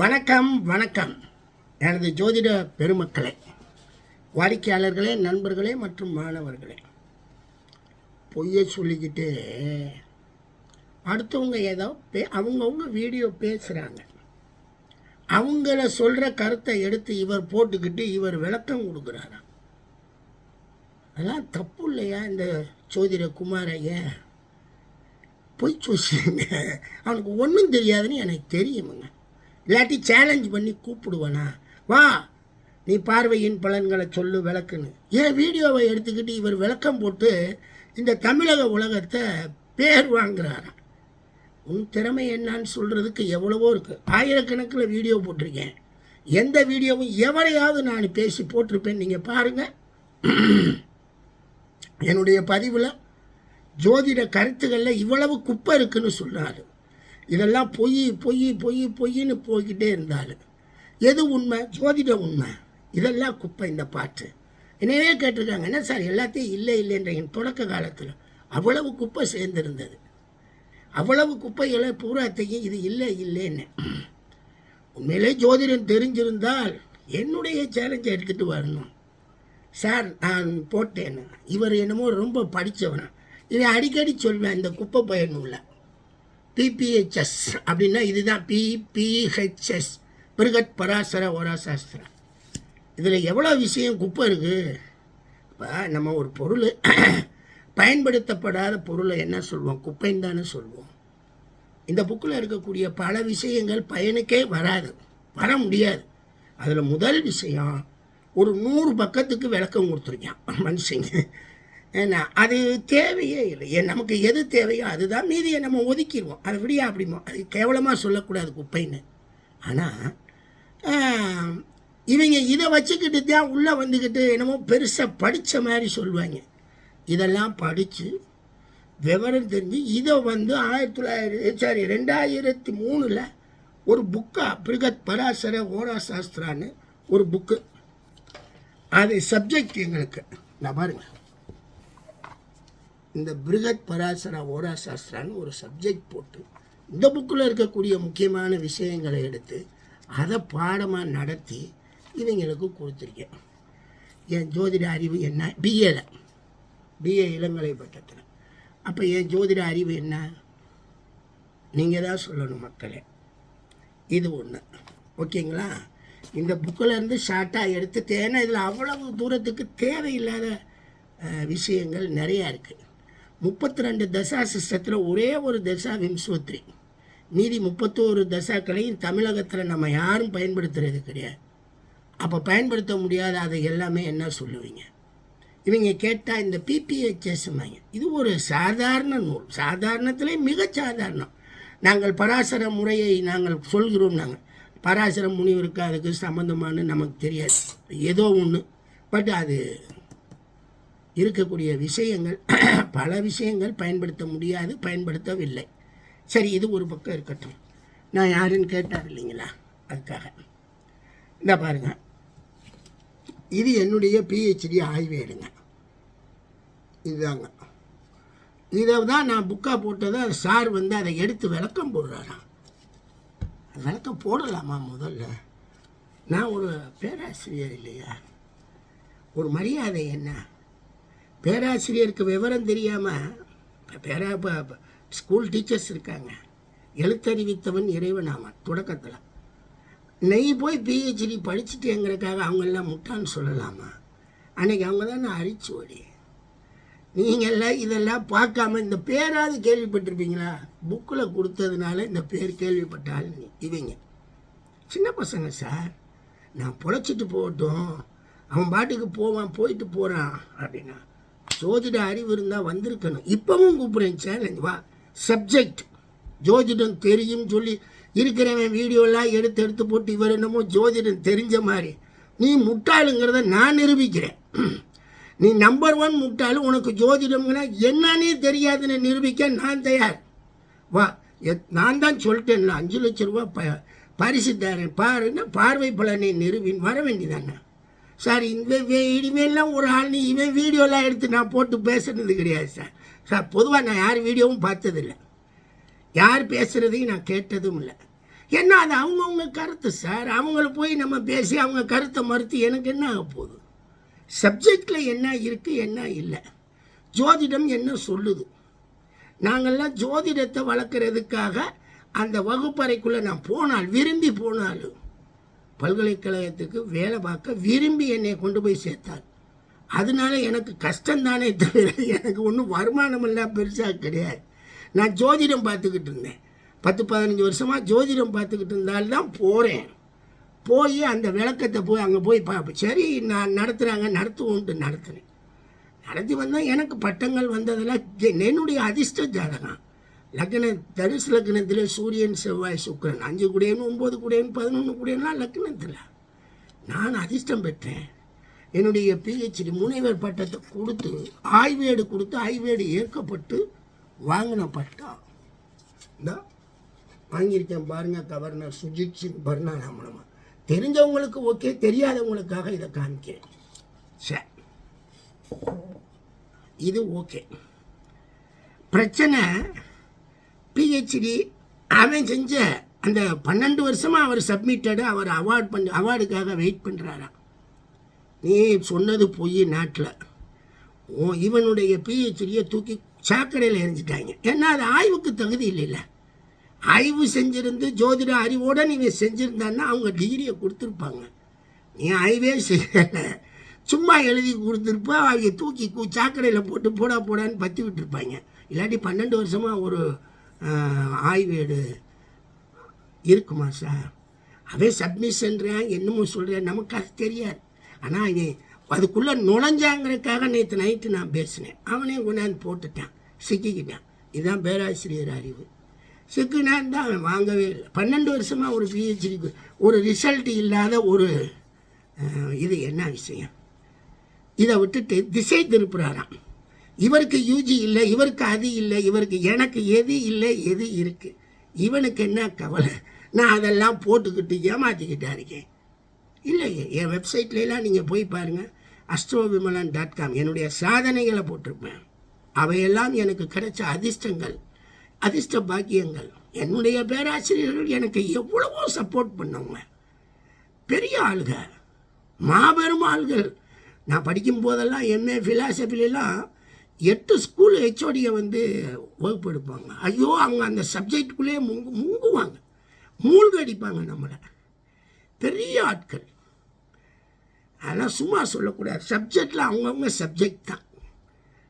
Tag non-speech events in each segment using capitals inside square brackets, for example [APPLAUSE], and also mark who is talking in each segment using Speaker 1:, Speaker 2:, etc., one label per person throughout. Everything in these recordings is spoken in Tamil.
Speaker 1: வணக்கம் வணக்கம். எனது ஜோதிட பெருமக்களே வாடிக்கையாளர்களே நண்பர்களே மற்றும் மாணவர்களே. பொய்யை சொல்லிக்கிட்டு அடுத்தவங்க ஏதோ பே அவங்கவுங்க வீடியோ பேசுகிறாங்க அவங்கள சொல்கிற கருத்தை எடுத்து இவர் போட்டுக்கிட்டு இவர் விளக்கம் கொடுக்குறாராம். அதெல்லாம் தப்பு இல்லையா இந்த ஜோதிட குமாரையே? பொய் சொல்லிங்க. அவனுக்கு ஒன்றும் தெரியாதுன்னு எனக்கு தெரியுமுங்க. இல்லாட்டி சேலஞ்ச் பண்ணி கூப்பிடுவேனா? வா நீ பார்வையின் பலன்களை சொல்லு விளக்குன்னு. ஏன் வீடியோவை எடுத்துக்கிட்டு இவர் விளக்கம் போட்டு இந்த தமிழக உலகத்தை பேர் வாங்குறாராம். உன் திறமை என்னன்னு சொல்கிறதுக்கு எவ்வளவோ இருக்குது ஆயிரக்கணக்கில் வீடியோ போட்டிருக்கேன். எந்த வீடியோவும் எவரையாவது நான் பேசி போட்டிருப்பேன். நீங்கள் பாருங்கள் [CLEARS THROAT] என்னுடைய பதிவில் ஜோதிட கருத்துக்களில் இவ்வளவு குப்பை இருக்குன்னு சொன்னார். இதெல்லாம் பொய் பொய் பொய் பொய்ன்னு போய்கிட்டே இருந்தாள். எது உண்மை? ஜோதிட உண்மை. இதெல்லாம் குப்பை இந்த பாட்டு. என்னவே கேட்டிருக்காங்க என்ன சார் எல்லாத்தையும் இல்லை இல்லைன்ற என் தொடக்க காலத்தில் அவ்வளவு குப்பை சேர்ந்திருந்தது. அவ்வளவு குப்பைகளை பூராத்தையும் இது இல்லை இல்லைன்னு. உண்மையிலே ஜோதிடம் தெரிஞ்சிருந்தால் என்னுடைய சேலஞ்சை எடுத்துகிட்டு வரணும். சார் நான் போட்டேன்னு. இவர் என்னமோ ரொம்ப படித்தவனா இதை அடிக்கடி சொல்வேன் இந்த குப்பை பயனுள்ள. பிபிஹெச்எஸ் அப்படின்னா இதுதான் பிபிஹெச்எஸ் பிருகத் பராசர ஓராசாஸ்திரா இதில் எவ்வளோ விஷயம் குப்பை இருக்குது இப்போ நம்ம ஒரு பொருள் [CLEARS THROAT] பயன்படுத்தப்படாத பொருளை என்ன சொல்வோம்? குப்பைன்னு தானே சொல்வோம். இந்த புக்கில் இருக்கக்கூடிய பல விஷயங்கள் பயனுக்கே வராது. வர முடியாது. அதில் முதல் விஷயம் ஒரு நூறு பக்கத்துக்கு விளக்கம் கொடுத்துருக்கான் மனுஷங்க ஏன்னா அது தேவையே இல்லை. நமக்கு எது தேவையோ அதுதான் மீதியை நம்ம ஒதுக்கிடுவோம். அது விடியா அப்படிமோ அது கேவலமாக சொல்லக்கூடாது குப்பைன்னு. ஆனால் இவங்க இதை வச்சுக்கிட்டு தான் உள்ளே வந்துக்கிட்டு என்னமோ பெருசாக படித்த மாதிரி சொல்லுவாங்க. இதெல்லாம் படித்து விவரம் தெரிஞ்சு இதை வந்து ஆயிரத்தி தொள்ளாயிரத்தி சாரி ரெண்டாயிரத்தி மூணில் ஒரு புக்கா பிருகத் பராசர ஓரா சாஸ்திரான்னு ஒரு புக்கு. அது சப்ஜெக்ட் எங்களுக்கு. நான் பாருங்கள் இந்த பிருகத் பராசர ஓரா சாஸ்திரான்னு ஒரு சப்ஜெக்ட் போட்டு இந்த புக்கில் இருக்கக்கூடிய முக்கியமான விஷயங்களை எடுத்து அதை பாடமாக நடத்தி இவங்களுக்கு கொடுத்துருக்கேன். என் ஜோதிட அறிவு என்ன? பிஏல பிஏ இளங்கலை பட்டத்தில். அப்போ என் ஜோதிட அறிவு என்ன? நீங்கள் தான் சொல்லணும் மக்களே. இது ஒன்று ஓகேங்களா? இந்த புக்கில் இருந்து ஷார்ட்டாக எடுத்துட்டு ஏன்னா இதில் அவ்வளவு தூரத்துக்கு தேவையில்லாத விஷயங்கள் நிறையா இருக்குது முப்பத்தி ரெண்டு தசா சிஸ்டத்தில் ஒரே ஒரு தசா விம்சோத்ரி மீதி முப்பத்தோரு தசாக்களையும் தமிழகத்தில் நம்ம யாரும் பயன்படுத்துறது கிடையாது. அப்போ பயன்படுத்த முடியாத அதை எல்லாமே என்ன சொல்லுவீங்க? இவங்க கேட்டால் இந்த பிபிஹெச்எஸ்மாங்க இது ஒரு சாதாரண நூல். சாதாரணத்திலே மிக சாதாரணம். நாங்கள் பராசர முறையை நாங்கள் சொல்கிறோம் நாங்கள் பராசர முனிவருக்கு அதுக்கு சம்மந்தமானு நமக்கு தெரியாது. ஏதோ ஒன்று பட் அது இருக்கக்கூடிய விஷயங்கள் [CLEARS THROAT] பல விஷயங்கள் பயன்படுத்த முடியாது பயன்படுத்தவில்லை. சரி இது ஒரு பக்கம் இருக்கட்டும். நான் யாருன்னு கேட்டார் இல்லைங்களா? அதுக்காக. இந்த பாருங்க. இது என்னுடைய பிஹெச்டி ஆய்வேடுங்க இதுதாங்க. இதை தான் நான் புக்காக போட்டதை சார் வந்து அதை எடுத்து விளக்கம் போடுறாராம். விளக்கம் போடலாமா முதல்ல? நான் ஒரு பேராசிரியர் இல்லையா? ஒரு மரியாதை என்ன? பேராசிரியருக்கு விவரம் தெரியாமல் பேரா இப்போ ஸ்கூல் டீச்சர்ஸ் இருக்காங்க. எழுத்தறிவித்தவன் இறைவனாமன் தொடக்கத்தில். நெய் போய் பிஹெச்டி படிச்சுட்டேங்கிறக்காக அவங்கெல்லாம் முட்டான்னு சொல்லலாமா? அன்றைக்கி அவங்க தான் நான் அரிச்சு ஓடி. நீங்கள்லாம் இதெல்லாம் பார்க்காம இந்த பேராவது கேள்விப்பட்டிருப்பீங்களா? புக்கில் கொடுத்ததுனால இந்த பேர் கேள்விப்பட்டால் இவங்க. சின்ன பசங்க சார் நான் பொழைச்சிட்டு போகட்டும். அவன் பாட்டுக்கு போவான் போயிட்டு போகிறான் அப்படின்னா. ஜோதிட அறிவு இருந்தால் வந்திருக்கணும். இப்போவும் கூப்பிட்றேன் சேலஞ்ச் வா. சப்ஜெக்ட் ஜோதிடம் தெரியும் சொல்லி இருக்கிறவன் வீடியோலாம் எடுத்து எடுத்து போட்டு இவர் என்னமோ ஜோதிடம் தெரிஞ்ச மாதிரி. நீ முட்டாளுங்கிறத நான் நிரூபிக்கிறேன். நீ நம்பர் ஒன் முட்டாளு உனக்கு ஜோதிடம்னா என்னன்னே தெரியாதுன்னு நிரூபிக்க நான் தயார். வா. எத்- நான் தான் சொல்லிட்டேன்ல அஞ்சு லட்ச ரூபா ப பரிசு தரேன். பாருன்னா பார்வை பலனை நிறுவின் வர வேண்டியதானே சார் இந்த வே- இனிமேல்லாம் ஒரு ஆள் நீ இவன் வீடியோலாம் எடுத்து நான் போட்டு பேசுனது கிடையாது சார். சார் பொதுவாக நான் யார் வீடியோவும் பார்த்ததில்லை. யார் பேசுகிறதையும் நான் கேட்டதும் இல்லை. ஏன்னா அது அவங்கவுங்க கருத்து சார்? அவங்கள போய் நம்ம பேசி அவங்க கருத்தை மறுத்து எனக்கு என்ன ஆக போகுது? சப்ஜெக்டில் என்ன இருக்குது என்ன இல்லை? ஜோதிடம் என்ன சொல்லுது? நாங்கள்லாம் ஜோதிடத்தை வளர்க்குறதுக்காக அந்த வகுப்பறைக்குள்ளே நான் போனால் விரும்பி போனாலும் பல்கலைக்கழகத்துக்கு வேலை பார்க்க விரும்பி என்னை கொண்டு போய் சேர்த்தார். அதனால எனக்கு கஷ்டம்தானே தவிர எனக்கு ஒன்றும் வருமானம் எல்லாம் பெருசாக கிடையாது. நான் ஜோதிடம் பார்த்துக்கிட்டு இருந்தேன். பத்து பதினஞ்சு வருஷமாக ஜோதிடம் பார்த்துக்கிட்டு இருந்தால்தான் போகிறேன் போய் அந்த விளக்கத்தை போய் அங்கே போய் பார்ப்பேன் சரி நான் நடத்துகிறாங்க நடத்துவோன்ட்டு நடத்துனேன். நடத்தி வந்தால் எனக்கு பட்டங்கள் வந்ததெல்லாம் கே- என்னுடைய அதிர்ஷ்ட ஜாதகம். லக்ன தனுசு லக்னத்தில் சூரியன் செவ்வாய் சுக்கிரன். அஞ்சு குடையன் ஒம்பது குடையன் பதினொன்று குடையன்லாம் லக்னத்தில். நான் அதிர்ஷ்டம் பெற்றேன். என்னுடைய பிஹெச்டி முனைவர் பட்டத்தை கொடுத்து ஆய்வேடு கொடுத்து ஆய்வேடு ஏற்கப்பட்டு வாங்கின பட்டம் இந்த வாங்கியிருக்கேன் பாருங்கள் கவர்னர் சுஜித் சிங் பர்னாலா மூலமாக தெரிஞ்சவங்களுக்கு ஓகே தெரியாதவங்களுக்காக இதை காமிக்கிறேன். சரி இது ஓகே. பிரச்சனை பிஹெச்டி அவன் செஞ்ச அந்த பன்னெண்டு வருஷமாக அவர் சப்மிட்டடு அவர் அவார்ட் பண்ண அவார்டுக்காக வெயிட் பண்ணுறாராம் நீ சொன்னது போய் நாட்டில். ஓ இவனுடைய பிஹெச்டியை தூக்கி சாக்கடையில் எரிஞ்சிட்டாங்க ஏன்னா அது ஆய்வுக்கு தகுதி இல்லைல்ல. ஆய்வு செஞ்சிருந்து ஜோதிட அறிவோட நீங்கள் செஞ்சுருந்தான்னா அவங்க டிகிரியை கொடுத்துருப்பாங்க. நீ ஆய்வே செய்யலை. சும்மா எழுதி கொடுத்துருப்பா அவங்க தூக்கி சாக்கடையில் போட்டு போடா போடான்னு பற்றி விட்டுருப்பாங்க. இல்லாட்டி பன்னெண்டு வருஷமாக ஒரு ஆய்வேடு இருக்குமா சார்? அவன் சப்மிஷன்றான் என்னமோ சொல்கிறேன் நமக்கு அது தெரியாது. ஆனால் அவன் அதுக்குள்ளே நுழைஞ்சாங்கிறதுக்காக நேற்று நைட்டு நான் பேசினேன். அவனே கொண்டாந்து போட்டுட்டான் சிக்கிக்கிட்டான். இதுதான் பேராசிரியர் அறிவு. சிக்கினான் தான் அவன் வாங்கவே இல்லை. பன்னெண்டு வருஷமாக ஒரு பிஹெச்டிக்கு ஒரு ரிசல்ட் இல்லாத ஒரு இது என்ன விஷயம்? இதை விட்டுட்டு திசை திருப்புறாராம். இவருக்கு யூஜி இல்லை இவருக்கு அது இல்லை இவருக்கு எனக்கு எது இல்லை எது இருக்குது இவனுக்கு என்ன கவலை? நான் அதெல்லாம் போட்டுக்கிட்டு ஏமாற்றிக்கிட்டா இருக்கேன். இல்லை என் வெப்சைட்லாம் நீங்கள் போய் பாருங்கள் அஸ்ட்ரோ விமலன் டாட் காம். என்னுடைய சாதனைகளை போட்டிருப்பேன். அவையெல்லாம் எனக்கு கிடைச்ச அதிர்ஷ்டங்கள் அதிர்ஷ்ட பாக்கியங்கள். என்னுடைய பேராசிரியர்கள் எனக்கு எவ்வளவோ சப்போர்ட் பண்ணவங்க. பெரிய ஆளுக மாபெரும் ஆள்கள். நான் படிக்கும் போதெல்லாம் எம்ஏ ஃபிலாசபிலாம் எட்டு ஸ்கூல் ஹெச்ஓடியை வந்து வகுப்பு எடுப்பாங்க. ஐயோ அவங்க அந்த சப்ஜெக்டுக்குள்ளேயே முங்கு முங்குவாங்க. மூழ்கடிப்பாங்க நம்மளை. பெரிய ஆட்கள். அதெல்லாம் சும்மா சொல்லக்கூடாது. சப்ஜெக்டில் அவங்கவுங்க சப்ஜெக்ட் தான்.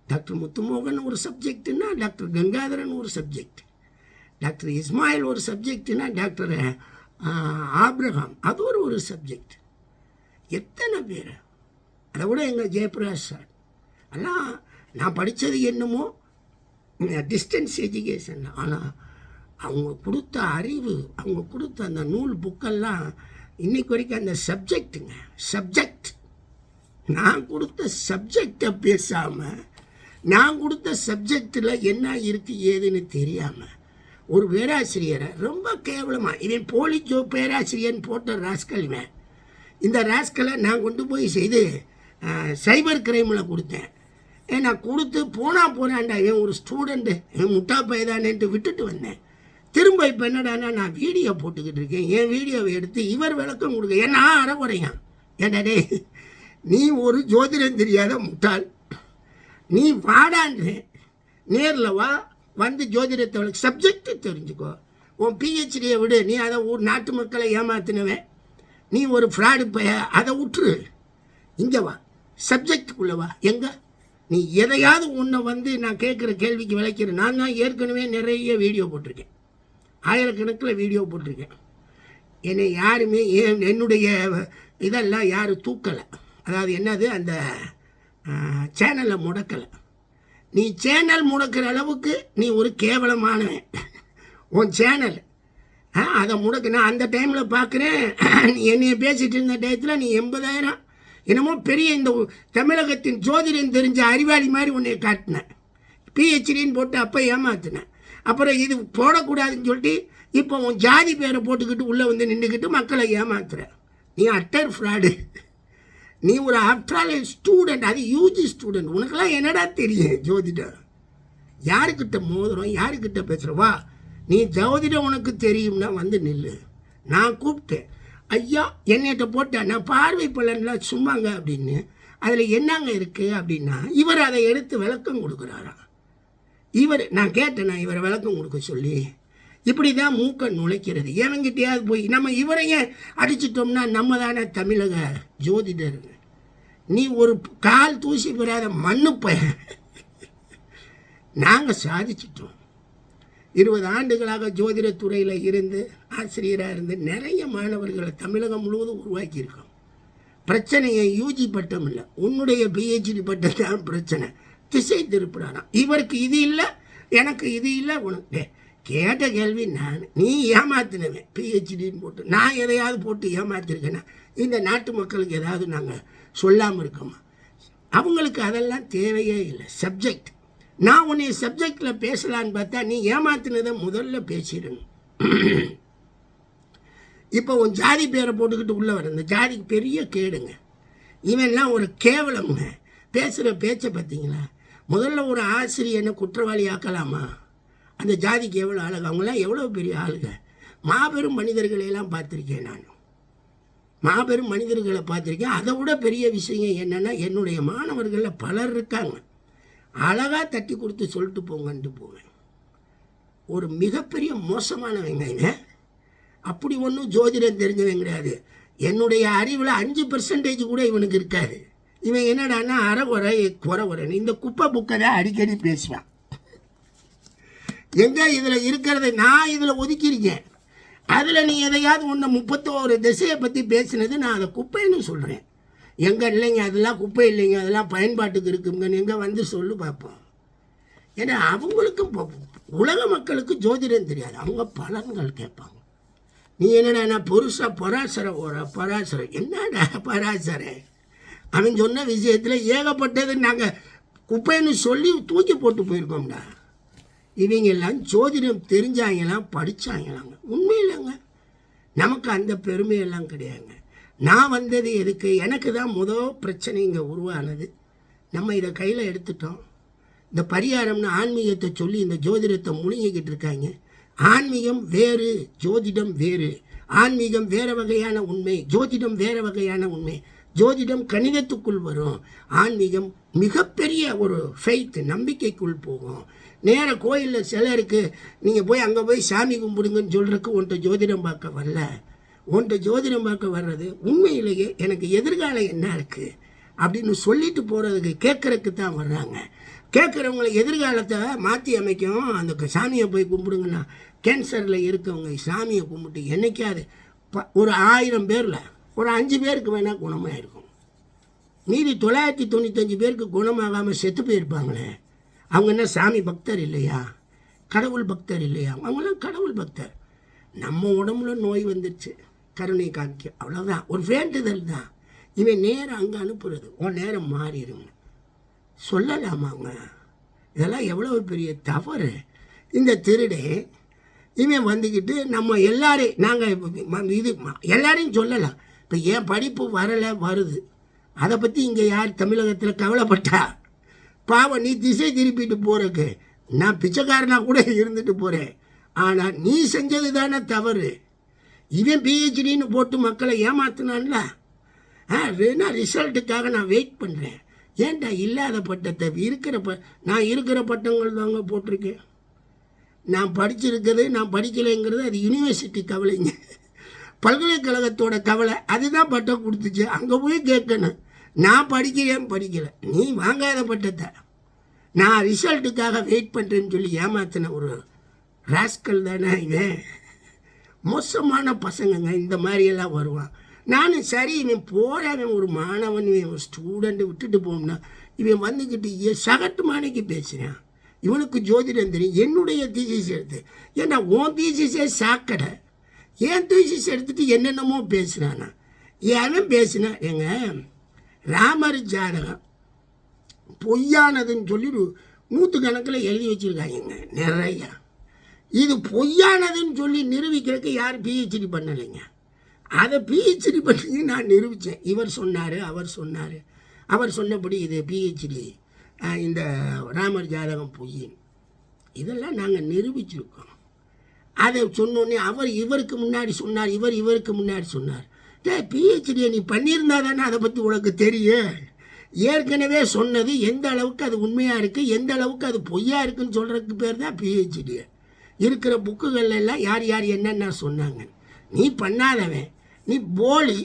Speaker 1: டாக்டர் முத்துமோகன் ஒரு சப்ஜெக்ட்னா டாக்டர் கங்காதரன் ஒரு சப்ஜெக்ட் டாக்டர் இஸ்மாயில் ஒரு சப்ஜெக்ட்னா டாக்டர் ஆப்ரஹாம் அது ஒரு ஒரு சப்ஜெக்ட் எத்தனை பேர்? அதை விட எங்கள் ஜெயபிரகாஷ் சார் எல்லாம் நான் படித்தது என்னமோ டிஸ்டன்ஸ் எஜுகேஷன் ஆனால் அவங்க கொடுத்த அறிவு அவங்க கொடுத்த அந்த நூல் புக்கெல்லாம் இன்னைக்கு வரைக்கும் அந்த சப்ஜெக்ட்டுங்க சப்ஜெக்ட் நான் கொடுத்த சப்ஜெக்டை பேசாமல் நான் கொடுத்த சப்ஜெக்டில் என்ன இருக்குது ஏதுன்னு தெரியாமல் ஒரு பேராசிரியரை ரொம்ப கேவலமாக இவன் போலி ஜோ பேராசிரியர்னு போட்ட ராஸ்கல் இவன். இந்த ராஸ்கலை நான் கொண்டு போய் செய்து சைபர் கிரைமில் கொடுத்தேன். ஏன் நான் கொடுத்து போனால் போனான்டா என் ஒரு ஸ்டூடெண்ட்டு என் முட்டா பையதானேன்ட்டு விட்டுட்டு வந்தேன். திரும்ப இப்போ என்னடானா நான் வீடியோ போட்டுக்கிட்டு இருக்கேன். என் வீடியோவை எடுத்து இவர் விளக்கம் கொடுக்க. ஏன்னா அறகுறையான் என்னடே நீ ஒரு ஜோதிடம் தெரியாத முட்டாள். நீ வாடான்றேன் நேரில் வா வந்து ஜோதிடத்தை விளக்கு சப்ஜெக்ட் தெரிஞ்சுக்கோ. உன் பிஹெச்டியை விடு. நீ அதை ஊர் நாட்டு மக்களை ஏமாத்தினவன். நீ ஒரு ஃப்ராடு பைய. அதை விட்டுரு இங்கே வா. சப்ஜெக்டுக்குள்ளே வா. எங்கே? நீ எதையாவது உன்னை வந்து நான் கேட்குற கேள்விக்கு விளைக்கிறேன் நான் தான் ஏற்கனவே நிறைய வீடியோ போட்டிருக்கேன். ஆயிரக்கணக்கில் வீடியோ போட்டிருக்கேன். என்னை யாருமே ஏன் என்னுடைய இதெல்லாம் யாரும் தூக்கலை. அதாவது என்னது? அந்த சேனலை முடக்கலை. நீ சேனல் முடக்கிற அளவுக்கு நீ ஒரு கேவலமானவன். உன் சேனல் ஆ அதை முடக்கு. நான் அந்த டைமில் பார்க்குறேன். நீ என்னைய பேசிகிட்டு இருந்த டயத்தில் நீ எண்பதாயிரம் என்னமோ பெரிய இந்த தமிழகத்தின் ஜோதிடம் தெரிஞ்ச அறிவாளி மாதிரி உன்னை காட்டினேன் பிஹெச்டின்னு போட்டு அப்போ ஏமாத்தினேன் அப்புறம் இது போடக்கூடாதுன்னு சொல்லிட்டு இப்போ உன் ஜாதி பேரை போட்டுக்கிட்டு உள்ளே வந்து நின்றுக்கிட்டு மக்களை ஏமாத்துற. நீ அட்டர் ஃப்ராடு நீ ஒரு ஆஃப்டர் ஸ்டூடெண்ட் அது யூஜி ஸ்டூடெண்ட் உனக்கெல்லாம் என்னடா தெரியும் ஜோதிடம்? யாருக்கிட்ட மோதுறோம் யாருக்கிட்ட பேசுகிற வா நீ ஜோதிடம் உனக்கு தெரியும்னா வந்து நில்லு. நான் கூப்பிட்டேன். ஐயா என்னைட்ட போட்டேன் நான் பார்வை பலன்லாம் சும்மாங்க அப்படின்னு அதில் என்னங்க இருக்குது அப்படின்னா இவர் அதை எடுத்து விளக்கம் கொடுக்குறாராம் இவர் நான் கேட்டேன் இவரை விளக்கம் கொடுக்க சொல்லி? இப்படி தான் மூக்க நுழைக்கிறது. இவங்கிட்டையாவது போய் நம்ம இவரையே அடிச்சிட்டோம்னா நம்ம தானே தமிழக ஜோதிடர். நீ ஒரு கால் தூசி பெறாத மண்ணு பையன் நாங்கள் சாதிச்சிட்டோம். இருபது ஆண்டுகளாக ஜோதிடத் துறையில் இருந்து ஆசிரியராக இருந்து நிறைய மாணவர்களை தமிழகம் முழுவதும் உருவாக்கியிருக்கோம். பிரச்சனையை யூஜி பட்டம் இல்லை உன்னுடைய பிஹெச்டி பட்டம் தான் பிரச்சனை. திசை திருப்புறாராம் இவருக்கு இது இல்லை எனக்கு இது இல்லை உனக்கு. கேட்ட கேள்வி நான் நீ ஏமாத்தினவன். பிஹெச்டின்னு போட்டு நான் எதையாவது போட்டு ஏமாத்திருக்கேன்னா இந்த நாட்டு மக்களுக்கு ஏதாவது நாங்கள் சொல்லாமல் இருக்கோமா? அவங்களுக்கு அதெல்லாம் தேவையே இல்லை சப்ஜெக்ட் நான் உன்னை சப்ஜெக்டில் பேசலான்னு பார்த்தா நீ ஏமாத்தினதை முதல்ல பேசிடணும் இப்போ உன் ஜாதி பேரை போட்டுக்கிட்டு உள்ளே வர இந்த ஜாதிக்கு பெரிய கேடுங்க. இவெல்லாம் ஒரு கேவலம்ங்க. பேசுகிற பேச்சை பார்த்தீங்களா? முதல்ல ஒரு ஆசிரியனை குற்றவாளி ஆக்கலாமா? அந்த ஜாதிக்கு எவ்வளோ ஆளுங்க அவங்களாம் எவ்வளோ பெரிய ஆளுங்க? மாபெரும் மனிதர்களையெல்லாம் பார்த்துருக்கேன் நான். மாபெரும் மனிதர்களை பார்த்துருக்கேன். அதை விட பெரிய விஷயம் என்னென்னா என்னுடைய மாணவர்களில் பலர் இருக்காங்க. அழகாக தட்டி கொடுத்து சொல்லிட்டு போங்கன்ட்டு போவேன். ஒரு மிகப்பெரிய மோசமானவங்க அப்படி ஒன்றும் ஜோதிடம் தெரிஞ்சவன் கிடையாது. என்னுடைய அறிவில் அஞ்சு பர்சன்டேஜ் கூட இவனுக்கு இருக்காது. இவன் என்னடான்னா அறகுறை குறை இந்த குப்பை புக்கை தான் அடிக்கடி பேசுவான். எங்கே இதில் இருக்கிறத நான் இதில் ஒதுக்கியிருக்கேன். அதில் நீ எதையாவது ஒன்று முப்பத்தோரு திசையை பற்றி பேசினது நான் அதை குப்பைன்னு சொல்கிறேன் எங்கே இல்லைங்க அதெல்லாம் குப்பை இல்லைங்க அதெல்லாம் பயன்பாட்டுக்கு இருக்குங்கன்னு எங்கே வந்து சொல்லு பார்ப்போம் ஏன்னா அவங்களுக்கும் உலக மக்களுக்கு ஜோதிடம் தெரியாது. அவங்க பலன்கள் கேட்பாங்க. நீ என்னடா புருஷ பராசர ஒரு பராசரம் என்னடா பராசர? அவன் சொன்ன விஷயத்தில் ஏகப்பட்டது நாங்கள் குப்பைன்னு சொல்லி தூக்கி போட்டு போயிருக்கோம்டா. இவங்க எல்லாம் ஜோதிடம் தெரிஞ்சாங்களாம் படித்தாங்களாங்க உண்மையில்லைங்க நமக்கு அந்த பெருமையெல்லாம் கிடையாதுங்க. நான் வந்தது எதுக்கு? எனக்கு தான் முதல் பிரச்சனை இங்கே உருவானது. நம்ம இதை கையில் எடுத்துட்டோம். இந்த பரிகாரம்னு ஆன்மீகத்தை சொல்லி இந்த ஜோதிடத்தை முழுங்கிக்கிட்டு இருக்காங்க. ஆன்மீகம் வேறு ஜோதிடம் வேறு. ஆன்மீகம் வேற வகையான உண்மை ஜோதிடம் வேற வகையான உண்மை. ஜோதிடம் கணிதத்துக்குள் வரும். ஆன்மீகம் மிகப்பெரிய ஒரு ஃபெய்த் நம்பிக்கைக்குள் போகும். நேர கோயிலில் சிலருக்கு நீங்கள் போய் அங்கே போய் சாமி கும்பிடுங்கன்னு சொல்கிறதுக்கு உன்ட்ட ஜோதிடம் பார்க்க வரல. உன்ட்ட ஜோதிடம் பார்க்க வர்றது உண்மையிலேயே எனக்கு எதிர்காலம் என்ன இருக்குது அப்படின்னு சொல்லிட்டு போகிறதுக்கு கேட்குறதுக்கு தான் வர்றாங்க. கேட்குறவங்களை எதிர்காலத்தை மாற்றி அமைக்கும். அந்த சாமியை போய் கும்பிடுங்கன்னா கேன்சரில் இருக்கவங்க சாமியை கும்பிட்டு என்னைக்காது ப ஒரு ஆயிரம் பேரில் ஒரு அஞ்சு பேருக்கு வேணால் குணமாக இருக்கும் மீதி தொள்ளாயிரத்தி தொண்ணூத்தஞ்சு பேருக்கு குணமாகாமல் செத்து போயிருப்பாங்களே. அவங்க என்ன சாமி பக்தர் இல்லையா? கடவுள் பக்தர் இல்லையா? அவங்களாம் கடவுள் பக்தர். நம்ம உடம்புல நோய் வந்துடுச்சு கருணை காமிக்க அவ்வளோதான் ஒரு வேண்டுதல் தான். இவன் நேரம் அங்கே அனுப்புறது. உன் நேரம் மாறிடுங்க சொல்லலாமாங்க இதெல்லாம் எவ்வளோ பெரிய தவறு. இந்த திருடே இவன் வந்துக்கிட்டு நம்ம எல்லாரையும் நாங்கள் இது எல்லாரையும் சொல்லலாம். இப்போ என் படிப்பு வரலை வருது. அதை பற்றி இங்கே யார் தமிழகத்தில் கவலைப்பட்டா? பாவம் நீ திசை திருப்பிட்டு போகிறக்கு நான் பிச்சைக்காரனாக கூட இருந்துட்டு போகிறேன் ஆனால் நீ செஞ்சது தானே தவறு. இவன் பிஹெச்டின்னு போட்டு மக்களை ஏமாத்தினான்ல? ஆ வேணா ரிசல்ட்டுக்காக நான் வெயிட் பண்ணுறேன் ஏன்டா இல்லாத பட்டத்தை இருக்கிற ப நான் இருக்கிற பட்டங்கள் தாங்க போட்டிருக்கேன். நான் படிச்சிருக்கிறது நான் படிக்கலைங்கிறது அது யூனிவர்சிட்டி கவலைங்க. பல்கலைக்கழகத்தோட கவலை அதுதான் பட்டம் கொடுத்துச்சு. அங்கே போய் கேட்கணும். நான் படிக்கிறேன் படிக்கலை. நீ வாங்காத பட்டத்தை. நான் ரிசல்ட்டுக்காக வெயிட் பண்ணுறேன்னு சொல்லி ஏமாத்தின ஒரு ராஸ்கல் தானே இவன். மோசமான பசங்கங்க இந்த மாதிரியெல்லாம் வருவான். நானும் சரி இவன் போகிறவன் ஒரு மாணவன் இவன் ஸ்டூடெண்ட்டை விட்டுட்டு போம்னா இவன் வந்துக்கிட்டு ஏ சகட்டு மாணிக்கு பேசுகிறான் இவனுக்கு ஜோதிடம் தெரியும் என்னுடைய தீசிஸ் எடுத்து. ஏன்னா உன் தீசிஸே சாக்கடை. என் தீசிஸ் எடுத்துட்டு என்னென்னமோ பேசுகிறானா ஏன் பேசினா ஏங்க ராமர் ஜாதகம் பொய்யானதுன்னு சொல்லி நூற்று கணக்கில் எழுதி வச்சுருக்காங்க நிறையா. இது பொய்யானதுன்னு சொல்லி நிரூபிக்கிறதுக்கு யார் பிஹெச்டி பண்ணலைங்க? அதை பிஹெச்டி பண்ணி நான் நிரூபித்தேன் இவர் சொன்னார் அவர் சொன்னார். அவர் சொன்னபடி இது பிஹெச்டி இந்த ராமர் ஜாதகம் பொய் இதெல்லாம் நாங்கள் நிரூபிச்சிருக்கோம். அதை சொன்னோடனே அவர் இவருக்கு முன்னாடி சொன்னார் இவர் இவருக்கு முன்னாடி சொன்னார். டே பிஹெச்டியை நீ பண்ணியிருந்தா தானே அதை பற்றி உனக்கு தெரியும். ஏற்கனவே சொன்னது எந்த அளவுக்கு அது உண்மையாக இருக்குது எந்த அளவுக்கு அது பொய்யா இருக்குன்னு சொல்கிறதுக்கு பேர் தான் பிஹெச்டியை இருக்கிற புக்குகள் எல்லாம் யார் யார் என்னென்ன சொன்னாங்க. நீ பண்ணாதவன் நீ போலி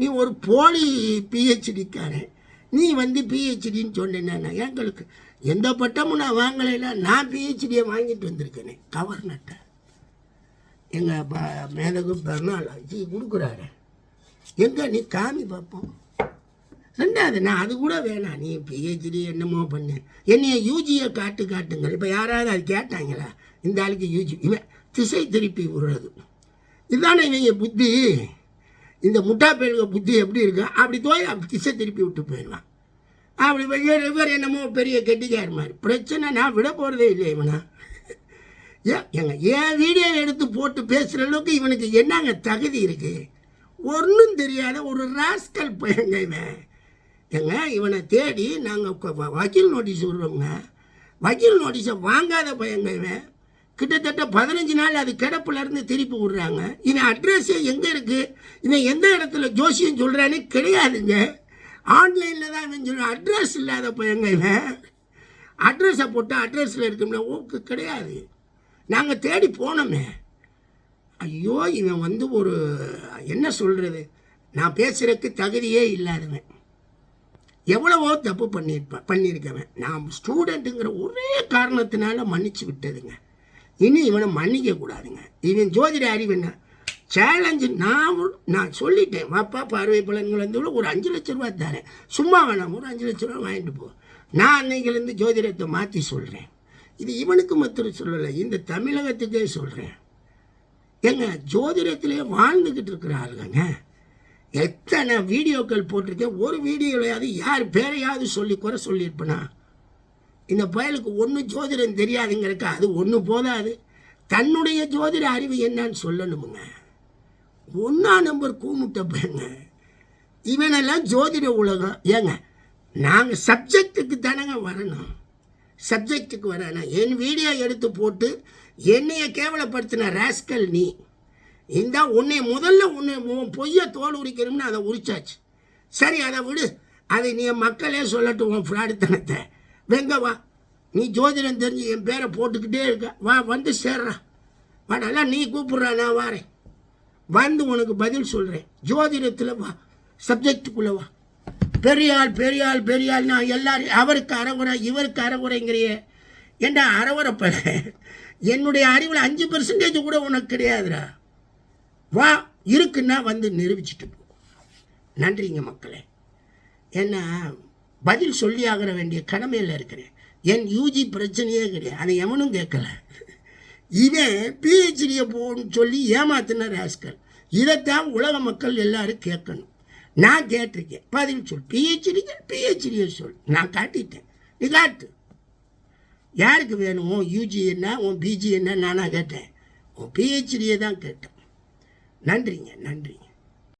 Speaker 1: நீ ஒரு போலி பிஹெச்டிக்காரன் நீ வந்து பிஹெச்டின்னு சொன்னேன்னா எங்களுக்கு எந்த பட்டமும் நான் வாங்கலைன்னா நான் பிஹெச்டியை வாங்கிட்டு வந்திருக்கேனே கவர்னர்கிட்ட எங்கள் ப மேதகு பெருநாள் ஜி கொடுக்குறாரு. எங்கே நீ காமி பார்ப்போம் ரெண்டாவது நான் அது கூட வேணாம். நீ பிஹெச்டி என்னமோ பண்ணு. என்னைய யூஜியை காட்டு காட்டுங்கள். இப்போ யாராவது அது கேட்டாங்களா? இந்த ஆளுக்கு யூஜி. இவன் திசை திருப்பி விடுறது. இதுதானே இவங்க புத்தி? இந்த முட்டா பேருக புத்தி எப்படி இருக்கு? அப்படி தோய் அப்படி திசை திருப்பி விட்டு போயிடுவான். அப்படி இவர் இவர் என்னமோ பெரிய கெட்டிக்கார் மாதிரி. பிரச்சனை நான் விட போகிறதே இல்லை இவனா. ஏன் ஏங்க என் வீடியோ எடுத்து போட்டு பேசுகிற அளவுக்கு இவனுக்கு என்னங்க தகுதி இருக்குது ஒன்றும் தெரியாத ஒரு ராஸ்கல் பையங்க இவன். ஏங்க இவனை தேடி நாங்கள் வக்கீல் நோட்டீஸ் விடுறோங்க வக்கீல் நோட்டீஸை வாங்காத பையங்க இவன். கிட்டத்தட்ட பதினஞ்சு நாள் அது கிடப்புல இருந்து திருப்பி விடுறாங்க. இவன் அட்ரஸே எங்கே இருக்குது இவன் எந்த இடத்துல ஜோசியம் சொல்கிறானே கிடையாதுங்க. ஆன்லைனில் தான் இவன் சொல்லுவான் அட்ரஸ் இல்லாத பையங்க இவன்? அட்ரஸை போட்டு அட்ரஸில் இருக்கும்னா ஓக்கு கிடையாது. நாங்கள் தேடி போனோமே. ஐயோ இவன் வந்து ஒரு என்ன சொல்கிறது நான் பேசுகிறதுக்கு தகுதியே இல்லாதவன். எவ்வளவோ தப்பு பண்ணியிருப்பேன் பண்ணியிருக்கவன். நான் ஸ்டூடெண்ட்டுங்கிற ஒரே காரணத்தினால மன்னிச்சு விட்டதுங்க. இனி இவனை மன்னிக்க கூடாதுங்க. இவன் ஜோதிட அறிவு என்ன? சேலஞ்சு நான் நான் சொல்லிட்டேன். வாப்பா பார்வை பலன்கள் வந்து ஒரு அஞ்சு லட்ச ரூபா தரேன். சும்மா வேணாம் ஒரு அஞ்சு லட்ச ரூபா வாங்கிட்டு போ. நான் அன்னைக்கிலேருந்து ஜோதிடத்தை மாற்றி சொல்கிறேன் இது இவனுக்கு மாத்திரம் சொல்லலை இந்த தமிழகத்துக்கே சொல்கிறேன் ஏங்க ஜோதிடத்திலே வாழ்ந்துக்கிட்டு இருக்கிற ஆளுங்க எத்தனை வீடியோக்கள் போட்டிருக்கேன். ஒரு வீடியோலையாவது யார் பேரையாவது சொல்லி குறை சொல்லியிருப்பேனா? இந்த பயலுக்கு ஒன்றும் ஜோதிடம் தெரியாதுங்கிறக்க அது ஒன்று போதாது. தன்னுடைய ஜோதிட அறிவு என்னன்னு சொல்லணுமுங்க. ஒன்றா நம்பர் கூமுட்ட பையங்க. இவனெல்லாம் ஜோதிட உலகம். ஏங்க நாங்கள் சப்ஜெக்ட்டுக்கு தானங்க வரணும். சப்ஜெக்ட்டுக்கு வரணும் என் வீடியோ எடுத்து போட்டு என்னைய கேவலப்படுத்தின ராஸ்கல் நீ. இந்த உன்னை முதல்ல உன்னை உன் பொய்யை தோல் உரிக்கணும்னு அதை உரிச்சாச்சு. சரி அதை விடு. அதை நீ மக்களே சொல்லட்டும் உன் ஃப்ராடுத்தனத்தை வெங்க வா நீ ஜோதிடம் தெரிஞ்சு என் பேரை போட்டுக்கிட்டே இருக்க. வா வந்து சேர்றா. வாடா நீ கூப்பிட்றா நான் வாரேன். வந்து உனக்கு பதில் சொல்கிறேன் ஜோதிடத்தில் வா சப்ஜெக்டுக்குள்ளே வா. பெரியாள் பெரியாள் பெரியாள் நான் எல்லாரும் அவருக்கு அறகுறை இவருக்கு அறகுறைங்கிறியே. ஏண்டா அறகுறைப்ப? என்னுடைய அறிவில் அஞ்சு பெர்சன்டேஜ் கூட உனக்கு கிடையாதுடா. வா இருக்குன்னா வந்து நிரூபிச்சிட்டு போ. நன்றிங்க மக்களே. ஏன்னா பதில் சொல்லி ஆகிற வேண்டிய கடமையில் இருக்கிறேன். என் யூஜி பிரச்சனையே கிடையாது. அதை எவனும் கேட்கல. இவன் பிஹெச்டியை போன்னு சொல்லி ஏமாத்தின ராஸ்கல். இதைத்தான் உலக மக்கள் எல்லாரும் கேட்கணும். நான் கேட்டிருக்கேன். பதில் சொல். பிஹெச்டிக்கு பிஹெச்டியை சொல். நான் காட்டிட்டேன். நீ காட்டு. யாருக்கு வேணும் உன் யூஜி என்ன உன் பிஜி என்ன நானாக கேட்டேன். உன் பிஹெச்டியை தான் கேட்டேன். நன்றிங்க நன்றிங்க.